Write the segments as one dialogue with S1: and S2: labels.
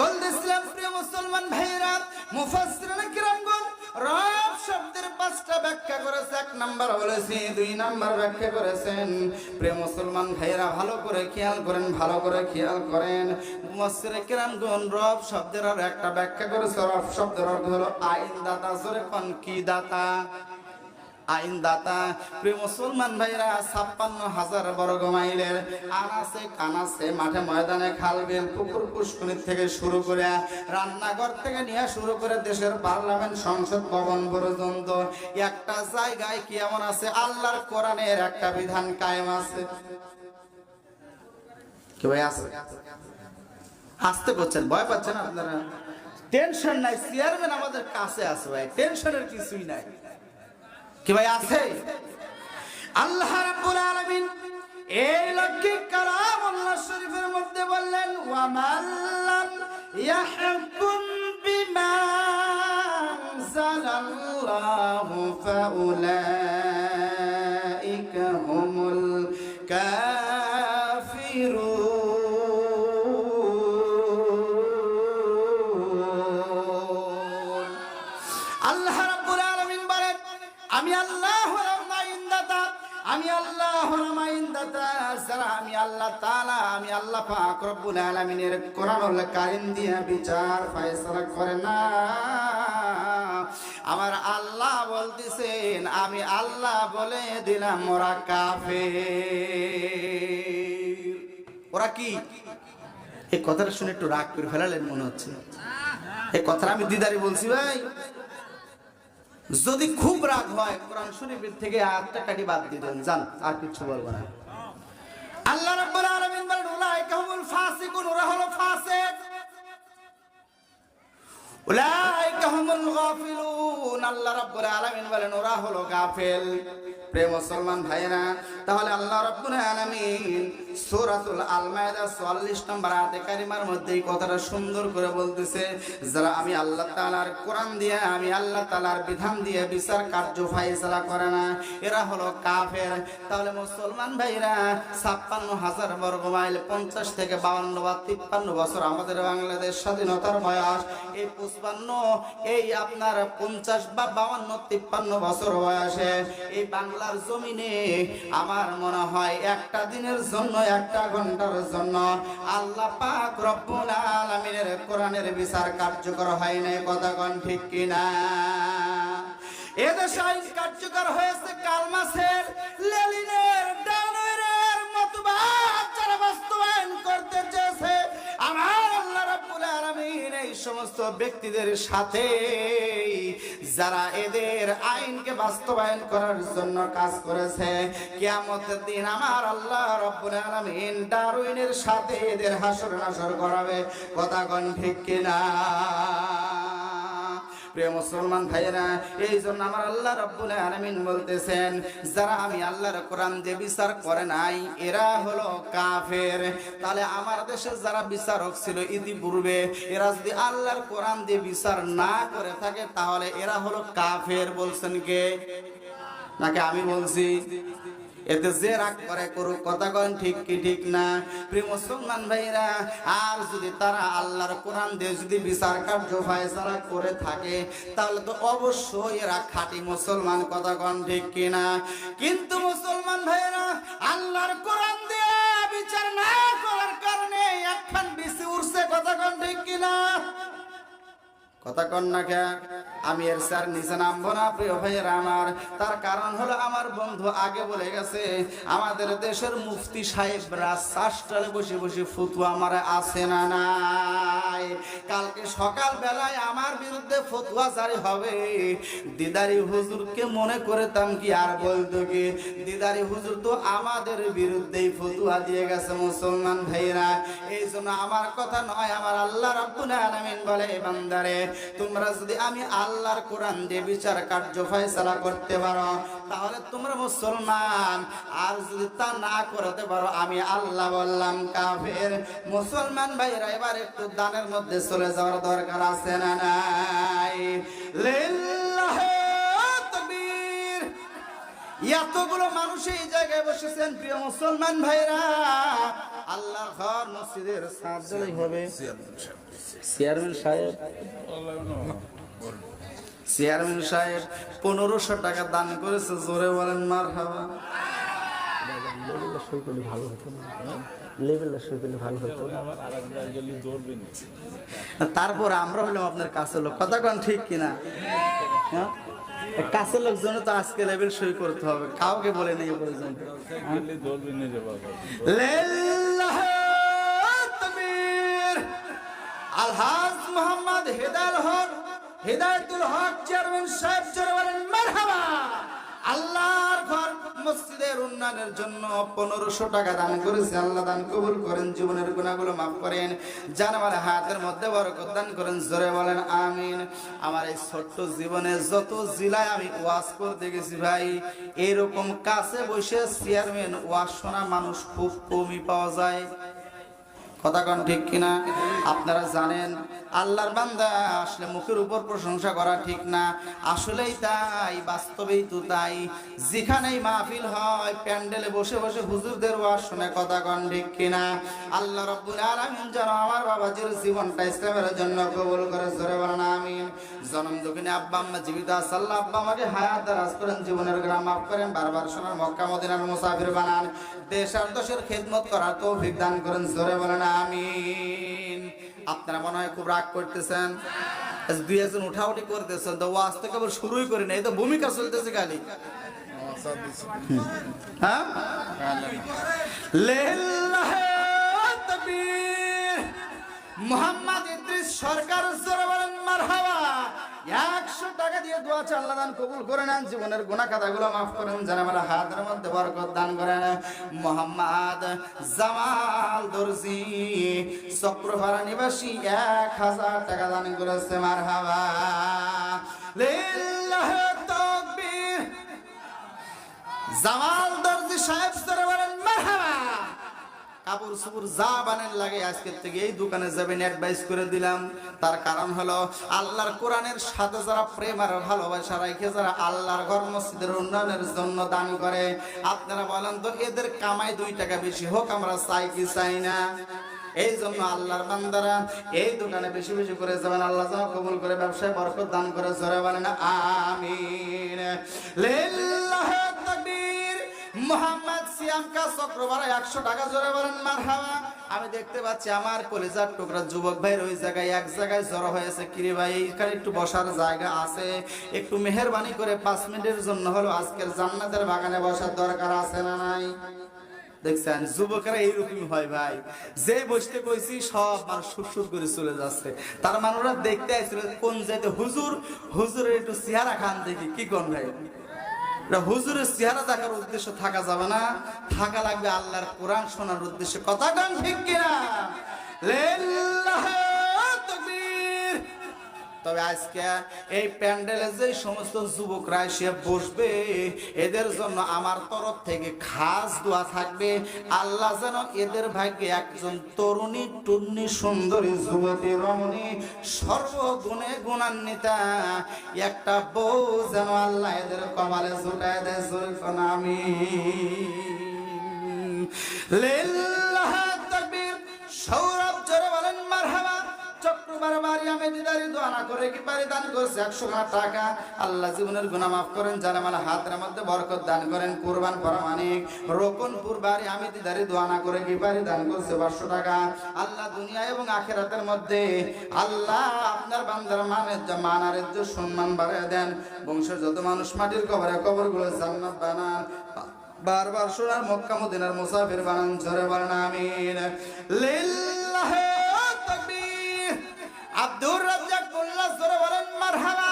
S1: বলতেছিলাম প্রিয় মুসলমান ভাইরা মুফাসসিরিন কিরামগণ, রব শব্দের পাঁচটা ব্যাখ্যা করেছে। এক নাম্বার বলেছি দুই নাম্বার ব্যাখ্যা করেছেন। প্রিয় মুসলমান ভাইরা ভালো করে খেয়াল করেন, ভালো করে খেয়াল করেন। মুফাসসিরিন কিরামগণ রব শব্দের একটা ব্যাখ্যা করেছে। রব শব্দের আইন দাতা, জোরে কি দাতা? আইন দাতা প্রিয় মুসলমান ভাইরা, ছাপ্পান্ন হাজার বর্গ মাইলের আনাসে কানাসে মাঠে ময়দানে খাল বিল, পুকুর পুষ্কনি থেকে শুরু করে রান্নাঘর থেকে নিয়ে শুরু করে দেশের পার্লামেন্ট, সংসদ ভবন পর্যন্ত একটা জায়গায় কি এমন আছে? আল্লাহর কোরআনের একটা বিধান কায়েম আছে। কি আছে? ভয় পাচ্ছেন আপনারা? টেনশন নাই, চেয়ারম্যান আমাদের কাছে আছে ভাই, টেনশনের কিছুই নাই। কি ভাই আছে? আল্লাহ রাব্বুল আলামিন এই লক্ষ্যে কালাম আল্লাহ শরীফের মধ্যে বললেন, ওয়া মাল্লাম ইয়াহকুম বিমা আনজালাল্লাহু ফাউলাইকা হুমুল কাফিরুন পাক রব্বুল আলামিনের কোরআনুল কারীম দিয়ে বিচার ফয়সালা করে না। আমার আল্লাহ বলতেছেন, আমি আল্লাহ বলে দিলাম, ওরা কাফের। ওরা কি? এই কথাটা শুনে একটু রাগ করে ফেলালেন মনে হচ্ছে। এই কথাটা আমি দিদারি বলছি, ভাই। যদি খুব রাগ হয়, কোরআন শরীফের থেকে আটটা কাটি বাদ দিয়ে দেন জান আর কিছু বলব না। আল্লাহ রাব্বুল আলামিন বলেন উলাইকা হুমুল ফাসিকুন ওরা হলো ফাসিক। উলাইকা হুমুল গাফিলুন। আল্লাহ রাব্বুল আলামিন বলেন, ওরা হলো গাফেল। প্রিয় মুসলমান ভাইরা তাহলে আল্লাহ রাব্বুল আলামিন সূরাতুল আল মাইদা 44 নম্বর আয়াতে কারিমার মধ্যে এই কথাটা সুন্দর করে বলতেছে, যারা আমি আল্লাহ তাআলার কোরআন দিয়ে, আমি আল্লাহ তাআলার বিধান দিয়ে বিচার কার্য ফায়সালা করে না, এরা হলো কাফের। তাহলে মুসলমান ভাইরা 56 হাজার বর্গ মাইল 50 থেকে 52 বা 53 বছর আমাদের বাংলাদেশ স্বাধীনতার বয়স, এই 55 এই আপনার 50 বা 52 53 বছর বয়সে এই বাংলার জমিনে আমার মনে হয় একটা দিনের জন্য, একটা ঘণ্টার জন্য আল্লাহ পাক রব্বুল আলামিনের কোরআনের বিচার কার্যকর হয় নাই কোন ঠিক কিনা? এদেশে আইন কার্যকর হয়েছে কালমাসের লেলিনের ডানরের মতবাদ যারা বাস্তবায়ন করতে সমস্ত ব্যক্তিদের সাথে যারা এদের আইনকে বাস্তবায়ন করার জন্য কাজ করেছে, কিয়ামতের দিন আমার আল্লাহ রবিনের সাথে এদের হাসর নাসর করাবে। কথা কন ঠিক কিনা? প্রিয় মুসলমান ভাইয়েরা এই জন্য আমার আল্লাহ রাব্বুল আলামিন বলতেছেন, যারা আমি আল্লাহর কোরআন যে বিচার করে নাই, এরা হলো কাফের। তাহলে আমার দেশে যারা বিচারক ছিল ইতিপূর্বে, এরা যদি আল্লাহর কোরআন দিয়ে বিচার না করে থাকে, তাহলে এরা হলো কাফের বলছেন কে? নাকি আমি বলছি? এতে যে রাগ করে করুক কথা কন ঠিক কি ঠিক না? প্রিয় মুসলমান ভাইরা আর যদি তারা আল্লাহর কোরআন দিয়ে যদি বিচার কার্য ফায়সালা করে থাকে, তাহলে তো অবশ্যই এরা খাঁটি মুসলমান, কথা কন ঠিক কিনা কিন্তু মুসলমান ভাইরা আল্লাহর কোরআন দিয়ে বিচার না করার কারণে একখান বেশি উঠছে, কথা কন ঠিক কিনা কন না আমি এর স্যার নিচে নামবো না, প্রিয় ভাইয়ের আমার। তার কারণ হলো আমার বন্ধু আগে বলে গেছে, আমাদের দেশের মুফতি সাহেবরা চাষটালে বসে বসে ফতুয়া আমার আছে না নাই? কালকে সকাল বেলায় আমার বিরুদ্ধে ফতুয়া জারি হবে। দিদারি হুজুরকে মনে করতাম কি আর বলতো কি? দিদারি হুজুর তো আমাদের বিরুদ্ধেই ফতুয়া দিয়ে গেছে, মুসলমান ভাইরা এই জন্য আমার কথা নয়, আমার আল্লাহ রাব্বুল আলামিন বলে বান্দারে। তোমরা যদি আমি আল্লাহর কোরআন দিয়ে বিচার কার্য ফয়সালা করতে পারো, তাহলে তোমরা মুসলমান। আর যদি তা না করতে পারো, আমি আল্লাহ বললাম, কাফের। মুসলমান ভাইরা, এবার একটু দানের মধ্যে চলে যাওয়ার দরকার আছে না নাই? লিল্লাহে এতগুলো মানুষ এই জায়গায় বসেছেন প্রিয় মুসলমান ভাইরা আল্লাহর ঘর মসজিদের সাত হবে। চেয়ারম্যান সাহেব। চেয়ারম্যান সাহেব পনেরোশো টাকা দান করেছে জোরে বলেন মার খাওয়া
S2: লেভেলটা সই করলে ভালো হতো না। লেভেলটা সই করলে ভালো হতো না
S1: তারপর আমরা হলাম আপনার কাছে লোক। কথা কন ঠিক কিনা? হ্যাঁ? কাছের লোকজন তো আজকে লেভেল সই করতে হবে। কাউকে বলে নেই প্রয়োজন আলহাজ মোহাম্মদ হেদাল হক, হেদায়তুল হক চেয়ারম্যান সাহেব জোরে বলেন মারহাবা আল্লাহর ঘর মসজিদের উন্নয়নের জন্য পনেরোশো টাকা দান করেছে। আল্লাহ দান কবুল করেন, জীবনের গুণাগুলো মাফ করেন। জানামাল হাতের মধ্যে বরকত দান করেন, জোরে বলেন, আমিন। আমার এই ছোট্ট জীবনে যত জেলায় আমি ওয়াজ করতে গেছি ভাই, এরকম কাছে বসে চেয়ারম্যান ওয়াজ শোনা মানুষ খুব কমই পাওয়া যায়। কথা কন ঠিক কিনা? আপনারা জানেন, আল্লাহর বান্দা আসলে মুখের উপর প্রশংসা করা ঠিক না। আসলেই তাই, বাস্তবেই তো তাই। যেখানেই মাহফিল হয়, প্যান্ডেলে বসে বসে হুজুরদের ওয়াজ শুনে কথা কন ঠিক কিনা? আল্লাহ রব্বুল আলামিন যেন আমার বাবাজির জীবনটা ইসলামের জন্য কবুল করে, জোরে বলেন, আমিন। জনম দুঃখিনী আব্বা আম্মা জীবিত আছে, আল্লাহ আব্বা আমাকে হায়াত দারাজ করেন, জীবনের গ্রাম মাফ করেন, বারবার শোনার মক্কা মদিনার মুসাফির বানান। দেশ আর দেশের খেদমত করার তৌফিক দান করেন, জোরে বলেন আমিন। আপনারা মনে হয় খুব রাগ করতেছেন। আজ দুই একজন উঠাউটি করতেছেন, তো ওয়াজ তো কেবল শুরুই করি না এই তো ভূমিকা চলতেছে খালি। হ্যাঁ? মোহাম্মদ ইদ্রিস সরকার জোরে মারহাবা। একশো টাকা দিয়ে দোয়া দান কবুল করে নেন, জীবনের খাতাগুলো মাফ করেন যেন আমার হাতের মধ্যে বরকত দান করেন। মোহাম্মদ জামাল দর্জি চক্রভাড়া নিবাসী, এক হাজার টাকা দান করেছে লিল্লাহে তাকবীর। জামাল দর্জি সাহেব বলেন, মারহাবা। কাপড় সুপুর যা বানেন লাগে, আজকের থেকে এই দোকানে যাবেন অ্যাডভাইস করে দিলাম। তার কারণ হলো, আল্লাহর কোরআনের সাথে যারা প্রেম আর ভালোবাসা রাখে, যারা আল্লাহর ঘর মসজিদের উন্নয়নের জন্য দান করে, আপনারা বলেন তো, এদের কামাই দুই টাকা বেশি হোক, আমরা চাই কি চাই না? এই জন্য আল্লাহর বান্দারা এই দোকানে বেশি বেশি করে যাবেন, আল্লাহ যেন কবুল করে, ব্যবসায় বরকত দান করে, জোরে বলেন, আমিন। মোহাম্মদ সিয়াম কা চক্রবারা একশো টাকা জোরে বলেন, মারহাবা। আমি দেখতে পাচ্ছি আমার কলেজার টুকরা যুবক ভাইয়ের ওই জায়গায়, এক জায়গায় জড়ো হয়েছে। কিরে ভাই, এখানে একটু বসার জায়গা আছে? একটু মেহরবানি করে পাঁচ মিনিটের জন্য হলো আজকের জান্নাতের বাগানে বসার দরকার আছে না নাই? দেখছেন, যুবকেরা এইরকমই হয় ভাই। যে বসতে কইছি, সব মানুষ সুর করে চলে যাচ্ছে। তার মানুষরা দেখতে আসছিল কোন যাইতে হুজুর? হুজুরের একটু চেহারা খান দেখি, কি কোন ভাই? হুজুরের চেহারা দেখার উদ্দেশ্য থাকা যাবে না। থাকা লাগবে আল্লাহর কোরআন শোনার উদ্দেশ্যে। কথা গান ঠিক কিনা? তবে আজকে এই প্যান্ডেলে যে সমস্ত যুবকরা এসে বসবে, এদের জন্য আমার তরফ থেকে খাস দোয়া থাকবে। আল্লাহ যেন এদের ভাগ্যে একজন তরুণী, টুন্নি, সুন্দরী, যুবতী, রমণী, সর্বগুণে গুণান্বিতা। একটা বউ যেন আল্লাহ এদের কপালে জুটায় দেয়, জুলফান আমি লিল্লাহ তাকবীর মারহাবা বাড়ি আমি দিদারি দোয়ানা করে কি দান করছে? একশো টাকা। আল্লাহ জীবনের গুনাহ করেন, যারা মানে হাতের মধ্যে বরকত দান করেন, কুরবান পরামানিক রোকনপুর বাড়ি আমি দিদারি দোয়ানা করে কি দান করছে? পাঁচশো টাকা। আল্লাহ দুনিয়া এবং আখেরাতের মধ্যে আল্লাহ আপনার বান্দার মানের মানার সম্মান বাড়ায় দেন। বংশের যত মানুষ মাটির কবরে কবরগুলো জান্নাত বানান। বারবার সোনার মক্কা মদিনার মুসাফির বানান জোরে বলেন আমিন। তাকবীর আব্দুর রাজ্জাক মোল্লা জোরে বলেন, মারহাবা।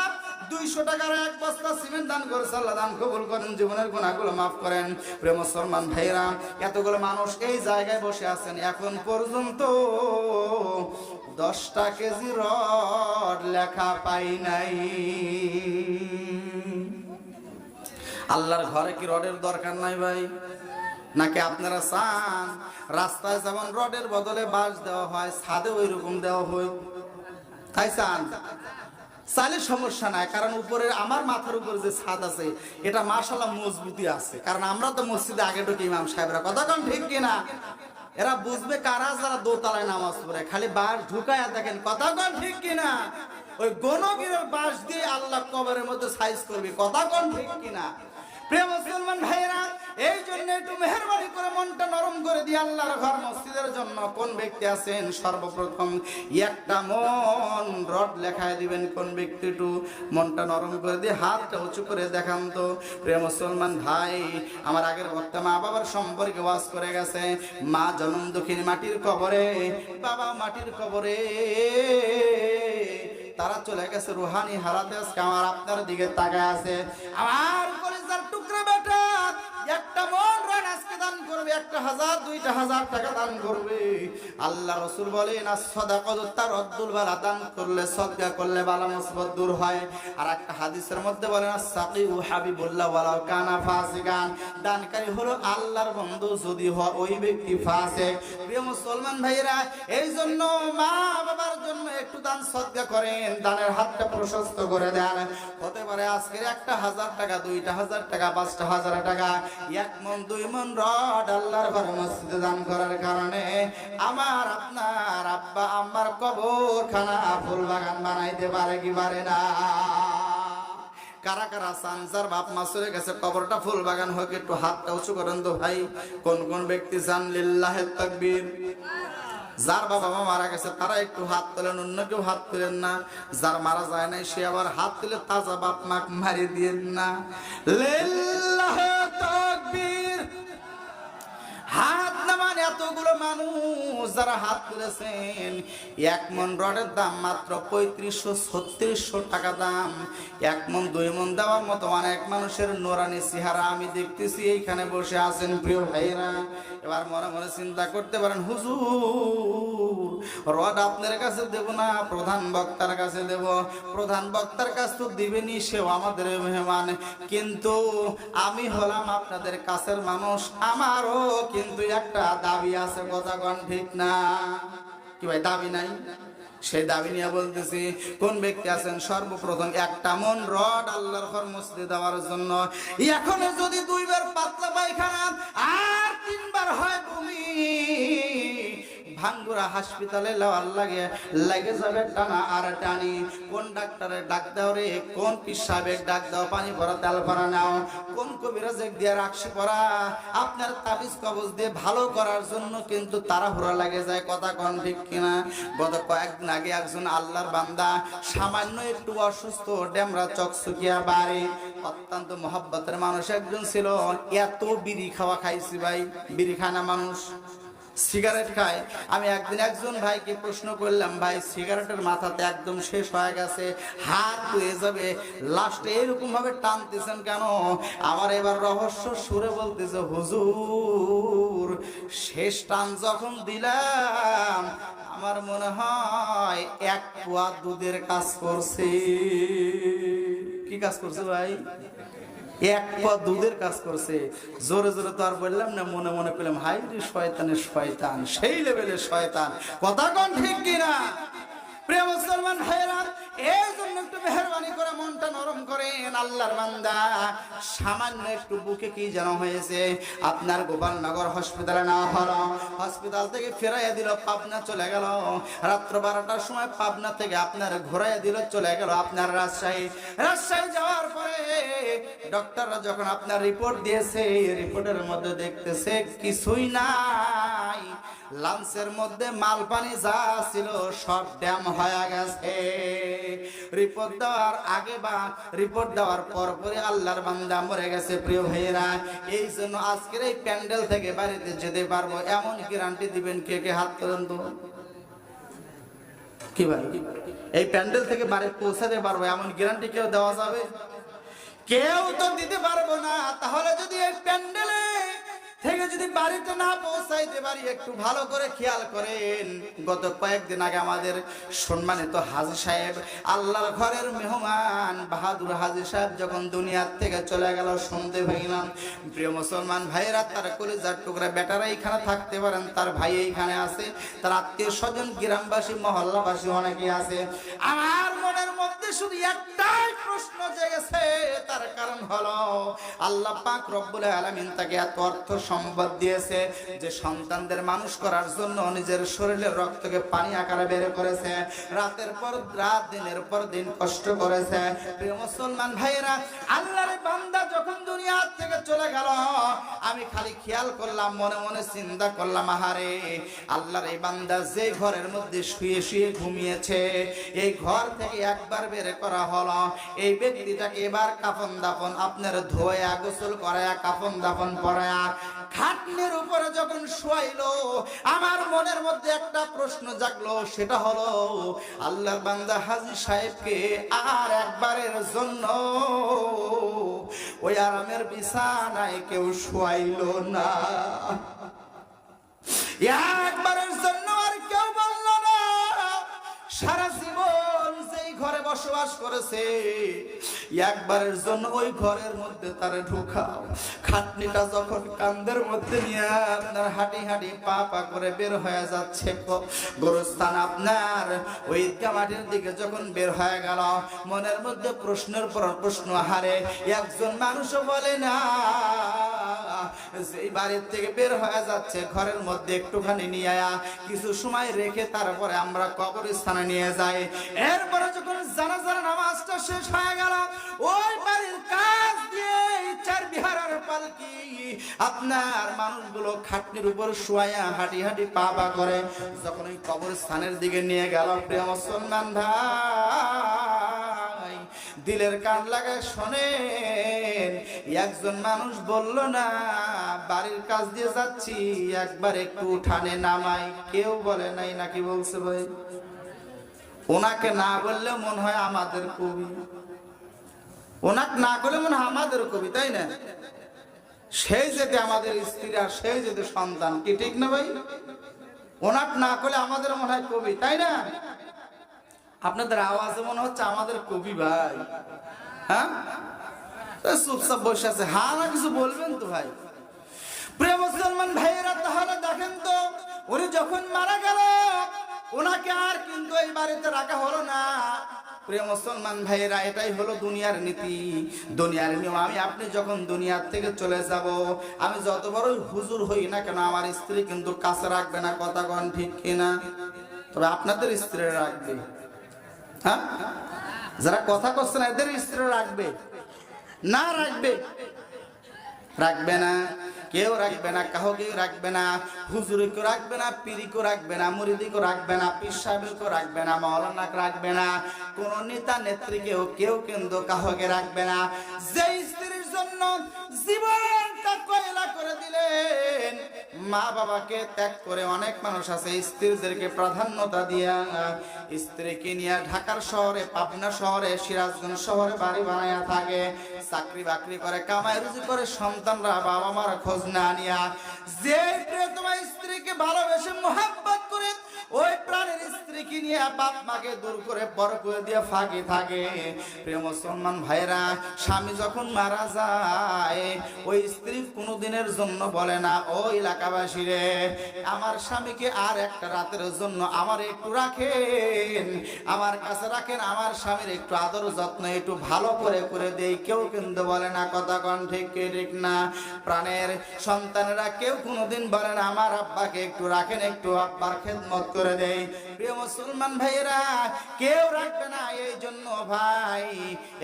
S1: দুইশো টাকার এক বস্তা সিমেন্ট দান করে আল্লাহ দান কবুল করেন, জীবনের গুণাগুলো মাফ করেন। প্রেম মুসলমান ভাইরা এতগুলো মানুষ এই জায়গায় বসে আছেন, এখন পর্যন্ত দশটা কেজি রড লেখা পাই নাই। আল্লাহর ঘরে কি রডের দরকার নাই ভাই? নাকি আপনারা চান রাস্তায় যেমন রডের বদলে বাঁশ দেওয়া হয়, ছাদে ওই রকম দেওয়া হয়? সমস্যা নাই, কারণ আমার মাথার উপরে যে ছাদ আছে, এটা মজবুতি আছে। কারণ আমরা তো মসজিদে আগে ঢুকি ইমাম সাহেবরা কথা ঠিক কিনা? এরা বুঝবে কারা যারা দোতলায় নামাজ পড়ে, খালি বাস ঢুকায় দেখেন, কথা কন ঠিক কিনা? ওই গণগিরের বাস দিয়ে আল্লাহ কবরের মধ্যে সাইজ করবে, কথা কন ঠিক কিনা? প্রিয় মুসলমান ভাইরা এই জন্য একটু মেহরবানি করে মনটা নরম করে দিয়ে আল্লাহর ঘর মসজিদের জন্য কোন ব্যক্তি আছেন? সর্বপ্রথম একটা মন, রড লেখায় দিবেন কোন ব্যক্তি একটু মনটা নরম করে দিয়ে হাতটা উঁচু করে দেখান তো। প্রিয় মুসলমান ভাই, আমার আগের বক্তা মা বাবার সম্পর্কে ওয়াজ করে গেছে, মা জনম দক্ষিণ মাটির কবরে, বাবা মাটির কবরে। তারা চলে গেছে রুহানি হারাতে, আজকে আমার আপনার দিকে তাকায় আছে। আমার একটা হাজার, দুইটা হাজার টাকা দান করবে। আল্লাহ রসুল বলেন আর সদাকত তার অদ্দুল বালা দান করলে, সদকা করলে বালা মুসবত দূর হয়। আর একটা হাদিসের মধ্যে বলেন সাকি ও হাবিবুল্লাহ ওয়ালা কানা ফাসিকান দানকারী হলো আল্লাহর বন্ধু যদি হয় ওই ব্যক্তি ফাসে প্রিয় মুসলমান ভাইরা এই জন্য মা বাবার জন্য একটু দান, সদকা করেন, দানের হাতটা প্রশস্ত করে দেন। হতে পারে আজকের একটা হাজার টাকা, দুইটা হাজার টাকা, পাঁচটা হাজার টাকা, এক মন, দুই মন রড আল্লাহর ঘরে মসজিদে দান করার কারণে আমার আপনার আব্বা আমার কবর খানা ফুল বাগান বানাইতে পারে কি পারে না? কারা কারা সানসার বাপ মা চলে গেছে কবরটা ফুল বাগান হোক, একটু হাতটা উঁচু করেন তো ভাই। কোন কোন ব্যক্তি চান লিল্লাহে তাকবীর। যার বাবা মা মারা গেছে, তারা একটু হাত তোলেন, অন্য কেউ হাত তোলেন না। যার মারা যায় নাই, সে আবার হাত তুলে তাজা বাপ মাক মারি দিয়েন না। লিল্লাহে মানুষ যারা হাত তুলেছেন, এক মন রডের দাম মাত্র পঁয়ত্রিশশো, ছত্রিশশো টাকা দাম। এক মন, দুই মন দেওয়ার মতো অনেক মানুষের নোরানি চেহারা আমি দেখতেছি এইখানে বসে আছেন প্রিয় ভাইরা এবার মনে মনে চিন্তা করতে পারেন, হুজুর, রড আপনার কাছে দেব না, প্রধান বক্তার কাছে দেব। প্রধান বক্তার কাছ তো দিবেনি, সেও আমাদের মেহমান। কিন্তু আমি হলাম আপনাদের কাছের মানুষ, আমারও কিন্তু একটা দাবি আছে কন ঠিক না। কি ভাই, দাবি নাই? সেই দাবি নিয়ে বলতেছি, কোন ব্যক্তি আছেন? সর্বপ্রথম একটা মন রড আল্লাহর ঘর মসজিদে দেওয়ার জন্য। এখন যদি দুইবার পাতলা পায়খানা আর তিনবার হয় বমি। ভাঙ্গুরা হাসপাতালে লওয়ার লাগে। লাগে যাবে টানা আর টানি। কোন ডাক্তারের ডাক দাও রে? কোন পিসাবের ডাক দাও? পানি ভরা, তেল ভরা নাও। কোন কবিরাজের দিয়ে রাখছি পড়া আপনার তাবিজ কবজ দিয়ে ভালো করার জন্য কিন্তু তাড়াহুড়া লাগে যায়, কথা কন ঠিক কিনা? গত কয়েকদিন আগে একজন আল্লাহর বান্দা সামান্য একটু অসুস্থ, ডেমরা চকচকিয়া বাড়ি। অত্যন্ত মহব্বতের মানুষ একজন ছিল। এত বিড়ি খাওয়া খাইছি ভাই। বিড়ি খায় না মানুষ। সিগারেট খায়। আমি একদিন একজন ভাইকে প্রশ্ন করলাম, ভাই, সিগারেটের মাথাতে একদম শেষ হয়ে গেছে হাত হয়ে যাবে লাস্টে এরকম ভাবে টানতেছেন কেন? আমার এবার রহস্য সুরে বলতেছে, হুজুর, শেষ টান যখন দিলাম, আমার মনে হয় এক পোয়া দুধের কাজ করছে। কি কাজ করছে ভাই? এক পা দুধের কাজ করছে। জোরে জোরে তো আর বললাম না, মনে মনে পেলাম হাই রে শয়তানের শয়তান, সেই লেভেলের শয়তান, কথা কন ঠিক কিনা? প্রিয় মুসলমান এই জন্য একটু মেহরবানি করে মনটা নরম করেন, আল্লাহর বান্দা। সামান্য একটু বুকে কি যেন হয়েছে, আপনার গোপালনগর হসপিটালে না হলো, হসপিটাল থেকে ফেরাইয়া দিল, পাবনা চলে গেল। রাত্র বারোটার সময় পাবনা থেকে আপনার ঘোরাইয়া দিল, চলে গেল আপনার রাজশাহী। রাজশাহী যাওয়ার পরে ডক্টররা যখন আপনার রিপোর্ট দিয়েছে, রিপোর্টের মধ্যে দেখতেছে কিছুই নাই। লাঞ্চের মধ্যে মাল পানি যা ছিল সব ড্যাম হয়ে গেছে। রিপোর্ট দেওয়ার আগে বা রিপোর্ট দেওয়ার পর পরে আল্লাহর বান্দা মরে গেছে, প্রিয় ভাইয়েরা। এই জন্য আজকের এই প্যান্ডেল থেকে বাড়িতে যেতে পারব, এমন গ্যারান্টি দিবেন কে কে? হাত তোলেন তো। কি ভাই? এই প্যান্ডেল থেকে বাড়ি পৌঁছাতে পারব, এমন গ্যারান্টি কেউ দেওয়া যাবে? কেউ তো দিতে পারব না। তাহলে যদি এই প্যান্ডেলে থেকে বাড়িতে না পৌঁছাইতে পারি, একটু ভালো করে খেয়াল করেন। গত কয়েকদিন আগে আমাদের সম্মানিত হাজি সাহেব, আল্লাহর ঘরের মেহমান বাহাদুর থেকে চলে গেল, শুনতে পাইলাম প্রিয় মুসলমান ভাইরা তার কলিজার টুকরা বেটারা এখানে থাকতে পারেন, তার ভাই এইখানে আছে, তার আত্মীয় স্বজন, গ্রামবাসী, মহল্লাবাসী অনেকে আছে। আমার মনের মধ্যে শুধু একটাই প্রশ্ন জেগেছে, তার কারণ হলো, আল্লাহ পাক রব্বুল আলামিন তাকে এত অর্থ সম্পদ দিয়েছে যে সন্তানদের মানুষ করার জন্য নিজের শরীরের রক্তকে পানি আকারে বের করেছে। রাতের পর রাত, দিনের পর দিন কষ্ট করেছে। প্রিয় মুসলমান ভাইয়েরা, আল্লাহর বান্দা যখন দুনিয়া থেকে চলে গেল, আমি খালি খেয়াল করলাম, মনে মনে চিন্তা করলাম, আহারে, আল্লাহর এই বান্দা যে ঘরের মধ্যে শুয়ে শুয়ে ঘুমিয়েছে, এই ঘর থেকে একবার বের করা হলো। এই ব্যক্তিটাকে এবার কাফন দাফন, আপনার ধোয়া গোসল করায়া, কাফন দাফন পরায়া খাটনের উপরে যখন শুয়াইল, আমার মনের মধ্যে একটা প্রশ্ন জাগলো, সেটা হলো আল্লাহ বান্দা হাজি সাহেবকে আর একবারের জন্য ওই আরামের বিছানায় কেউ শুয়াইল না। বসবাস করেছে। একবারের জন্য ওই ঘরের মধ্যে তারা ঢুকাও। খাটনিটা যখন কান্দের মধ্যে নিয়ে আপনার হাঁটি হাঁটি পা পা করে বের হয়ে যাচ্ছে গোরস্থান আপনার। ওই মাটির দিকে যখন বের হয়ে গেল, মনের মধ্যে প্রশ্নের পর প্রশ্ন হারে একজন মানুষও বলে না সেই বাড়ির থেকে বের হয়ে যাচ্ছে, ঘরের মধ্যে একটুখানি নিয়ে আয়া, কিছু সময় রেখে তারপরে আমরা কবরস্থানে নিয়ে যাই। এরপরে যখন জানাজার নামাজটা শেষ হয়ে গেল, ওই বাড়ির কাজ দিয়ে ইচ্ছার বিহারের পালকি আপনার মানুষগুলো খাটনির উপর শুয়ায়া হাঁটি হাঁটি পা পা করে যখন ওই কবরস্থানের দিকে নিয়ে গেল, প্রিয় মুসলমান ভাই। দিলের কান লাগায় শোনেন। একজন মানুষ বলল, না, বাড়ির কাজ দিয়ে যাচ্ছি, একবার একটু উঠানে নামাই। কেউ বলে নাই, নাকি বলছে ভাই? ওনাকে না বললে মনে হয় আমাদের কবি। ওনাকে না করলে মনে হয় আমাদের কবি, তাই না? সেই যেতে আমাদের স্ত্রী আর সেই যেতে সন্তান, কি ঠিক না ভাই? ওনাক না করলে আমাদের মনে হয় কবি, তাই না? আপনাদের আওয়াজে মনে হচ্ছে আমাদের কবি ভাই। হ্যাঁ? চুপচাপ বসে আছে। না কিছু বলবেন তো ভাই? প্রিয় মুসলমান ভাইয়েরা, তাহলে দেখেন তো, উনি যখন মারা গেল ওনাকে আর কিন্তু এই বাড়িতে রাখা হলো না। প্রিয় মুসলমান ভাইয়েরা, এটাই হলো দুনিয়ার নীতি। দুনিয়ার নিয়ম। আমি, আপনি যখন দুনিয়ার থেকে চলে যাব, আমি যত বড়ই হুজুর হই না কেন, আমার স্ত্রী কিন্তু কাছে রাখবে না, কথা কন ঠিক কিনা? তবে আপনাদের স্ত্রী রাখবে। হ্যাঁ? যারা কথা করছেন এদের স্ত্রী রাখবে। না রাখবে। রাখবে না। কেউ রাখবে না কাহকে রাখবে না হুজুরিকে রাখবে না পিরিকে রাখবে না মুরিদিকে রাখবে না, পীর সাহেবকে রাখবে না মৌলানাকে রাখবে না, কোন নেতা, নেত্রীকেও, কেউ কিন্তু কাহকে রাখবে না। যে স্ত্রীর জন্য জীবনটা মা বাবাকে ত্যাগ করে অনেক মানুষ আছে, স্ত্রীদেরকে প্রাধান্যতা দিয়া, স্ত্রীকে নিয়ে ঢাকার শহরে, পাবনা শহরে, সিরাজগঞ্জ শহরে বাড়ি বানাইয়া থাকে। চাকরি বাকরি করে, কামাই রুজি করে, সন্তানরা বাবা মার খোঁজ না নিয়া, যে তোমার স্ত্রীকে ভালোবেসে মোহাব্বত করে, ওই প্রাণের স্ত্রীকে নিয়ে বাপ মাকে দূর করে পর করে দিয়ে ফাঁকি থাকে। প্রিয় মুসলমান ভাইরা স্বামী যখন মারা যায়, ওই স্ত্রী কোনো দিনের জন্য বলে না, ও এলাকাবাসী রে, আমার স্বামীকে আর একটা রাতের জন্য আমার একটু রাখেন, আমার কাছে রাখেন, আমার স্বামীর একটু আদর যত্ন, একটু ভালো করে করে দেই, কেউ কিন্তু বলে না কথা কন ঠিক কি ঠিক না। প্রাণের সন্তানেরা কেউ কোনোদিন বলে না, আমার আব্বাকে একটু রাখেন, একটু আব্বার খেদমত করে দেই। প্রিয় মুসলমান ভাইয়েরা, কেউ রাখবে না এই জন্য ভাই।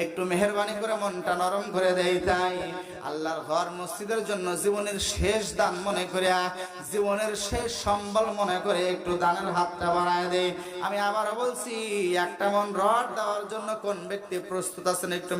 S1: একটু মেহরবানি করে মনটা নরম করে দেই তাই। আল্লাহর ঘর মসজিদের জন্য জীবনের শেষ দান মনে করে জীবনের শেষ সম্বল মনে করে একটু দানের হাতটা বাড়ায় দেই। আমি আবার বলছি, একটা মন রড দেওয়ার জন্য কোন ব্যক্তি প্রস্তুত আছেন একটু